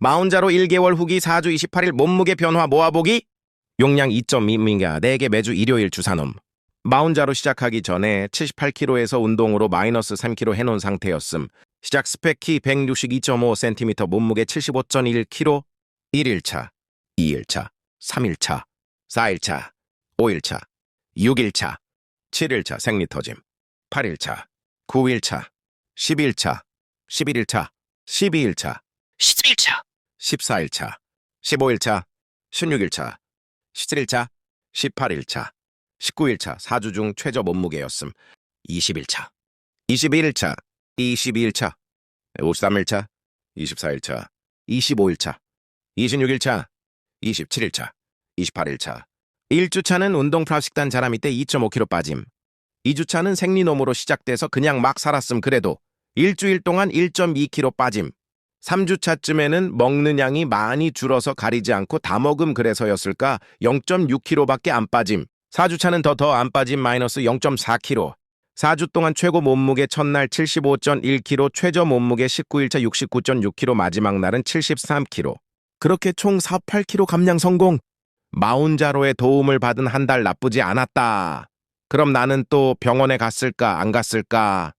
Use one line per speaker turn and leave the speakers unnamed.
마운자로 1개월 후기 4주 28일 몸무게 변화 모아보기. 용량 2.2미가 4개 매주 일요일 주사놈. 마운자로 시작하기 전에 78kg에서 운동으로 마이너스 3kg 해놓은 상태였음. 시작 스펙키 162.5cm 몸무게 75.1kg 1일차 2일차 3일차 4일차 5일차 6일차 7일차 생리터짐 8일차 9일차 10일차 11일차 12일차
11차,
14일차 15일차 16일차 17일차 18일차 19일차 4주 중 최저 몸무게였음. 20일차 21일차 22일차 53일차 24일차 25일차 26일차 27일차 28일차. 1주차는 운동 플라식단 자람이 때 2.5kg 빠짐. 2주차는 생리놈으로 시작돼서 그냥 막 살았음. 그래도 일주일 동안 1.2kg 빠짐 3주차쯤에는 먹는 양이 많이 줄어서 가리지 않고 다 먹음 그래서였을까? 0.6kg밖에 안 빠짐. 4주차는 더 더 안 빠짐 마이너스 0.4kg 4주 동안 최고 몸무게 첫날 75.1kg 최저 몸무게 19일차 69.6kg 마지막 날은 73kg 그렇게 총 4, 8kg 감량 성공. 마운자로의 도움을 받은 한 달 나쁘지 않았다. 그럼 나는 또 병원에 갔을까 안 갔을까